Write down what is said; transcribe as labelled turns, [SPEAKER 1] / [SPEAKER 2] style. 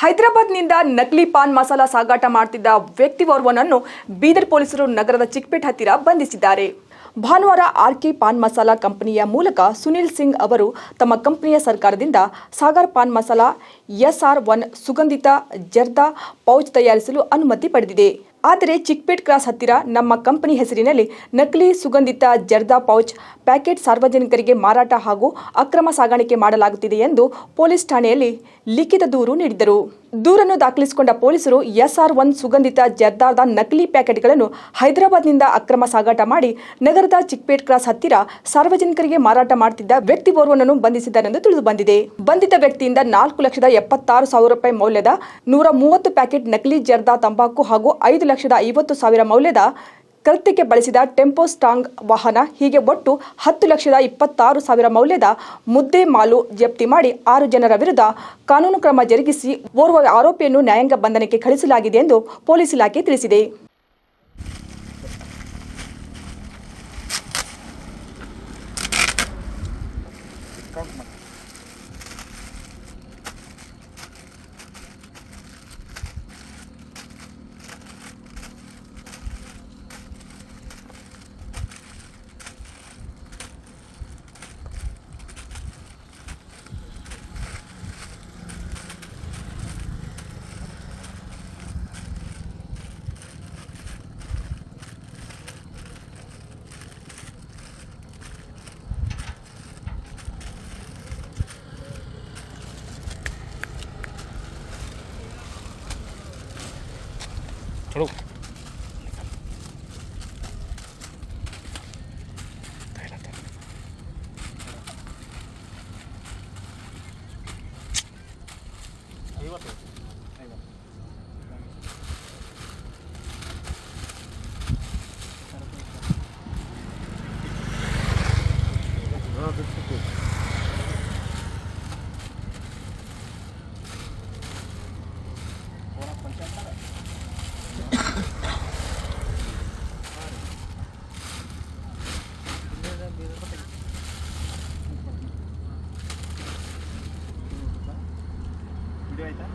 [SPEAKER 1] ಹೈದರಾಬಾದ್ನಿಂದ ನಕಲಿ ಪಾನ್ ಮಸಾಲ ಸಾಗಾಟ ಮಾಡ್ತಿದ್ದ ವ್ಯಕ್ತಿವರ್ವನನ್ನು ಬೀದರ್ ಪೊಲೀಸರು ನಗರದ ಚಿಕ್ಪೇಟ್ ಹತ್ತಿರ ಬಂಧಿಸಿದ್ದಾರೆ. ಭಾನುವಾರ ಆರ್ಕೆ ಪಾನ್ ಮಸಾಲಾ ಕಂಪನಿಯ ಮೂಲಕ ಸುನಿಲ್ ಸಿಂಗ್ ಅವರು ತಮ್ಮ ಕಂಪನಿಯ ಸರ್ಕಾರದಿಂದ ಸಾಗರ್ ಪಾನ್ ಮಸಾಲ ಎಸ್ಆರ್ ಒನ್ ಸುಗಂಧಿತ ಜರ್ದಾ ಪೌಚ್ ತಯಾರಿಸಲು ಅನುಮತಿ ಪಡೆದಿದೆ. ಆದರೆ ಚಿಕ್ಪೇಟ್ ಕ್ರಾಸ್ ಹತ್ತಿರ ನಮ್ಮ ಕಂಪನಿ ಹೆಸರಿನಲ್ಲಿ ನಕಲಿ ಸುಗಂಧಿತ ಜರ್ದಾ ಪೌಚ್, ಪ್ಯಾಕೆಟ್ ಸಾರ್ವಜನಿಕರಿಗೆ ಮಾರಾಟ ಹಾಗೂ ಅಕ್ರಮ ಸಾಗಾಣಿಕೆ ಮಾಡಲಾಗುತ್ತಿದೆ ಎಂದು ಪೊಲೀಸ್ ಠಾಣೆಯಲ್ಲಿ ಲಿಖಿತ ದೂರು ನೀಡಿದರು ದೂರನ್ನು ದಾಖಲಿಸಿಕೊಂಡ ಪೊಲೀಸರು ಎಸ್ಆರ್ ಒನ್ ಸುಗಂಧಿತ ಜರ್ದಾರ್ದ ನಕಲಿ ಪ್ಯಾಕೆಟ್ಗಳನ್ನು ಹೈದರಾಬಾದ್ನಿಂದ ಅಕ್ರಮ ಸಾಗಾಟ ಮಾಡಿ ನಗರದ ಚಿಕ್ಪೇಟ್ ಕ್ರಾಸ್ ಹತ್ತಿರ ಸಾರ್ವಜನಿಕರಿಗೆ ಮಾರಾಟ ಮಾಡುತ್ತಿದ್ದ ವ್ಯಕ್ತಿಯೋರ್ವನನ್ನು ಬಂಧಿಸಿದ್ದಾರೆಂದು ತಿಳಿದು ಬಂದಿದೆ ಬಂಧಿತ ವ್ಯಕ್ತಿಯಿಂದ ನಾಲ್ಕು ಲಕ್ಷದ ಎಪ್ಪತ್ತಾರು ಸಾವಿರ ರೂಪಾಯಿ ಮೌಲ್ಯದ ನೂರ ಮೂವತ್ತು ಪ್ಯಾಕೆಟ್ ನಕಲಿ ಜರ್ದಾ ತಂಬಾಕು ಹಾಗೂ ಐದು ಲಕ್ಷದ ಐವತ್ತು ಸಾವಿರ ಮೌಲ್ಯದ ಕೃತ್ಯಕ್ಕೆ ಬಳಸಿದ ಟೆಂಪೋ ಸ್ಟಾಂಗ್ ವಾಹನ ಹೀಗೆ ಒಟ್ಟು ಹತ್ತು ಲಕ್ಷದ ಇಪ್ಪತ್ತಾರು ಸಾವಿರ ಮೌಲ್ಯದ ಮುದ್ದೆ ಮಾಲು ಜಪ್ತಿ ಮಾಡಿ ಆರು ಜನರ ವಿರುದ್ಧ ಕಾನೂನು ಕ್ರಮ ಜರುಗಿಸಿ ಓರ್ವ ಆರೋಪಿಯನ್ನು ನ್ಯಾಯಾಂಗ ಬಂಧನಕ್ಕೆ ಕಳಿಸಲಾಗಿದೆ ಎಂದು ಪೊಲೀಸ್ ಇಲಾಖೆ ತಿಳಿಸಿದೆ.
[SPEAKER 2] 取ろう。平らだ पंचायत ಆಯ್ತಾ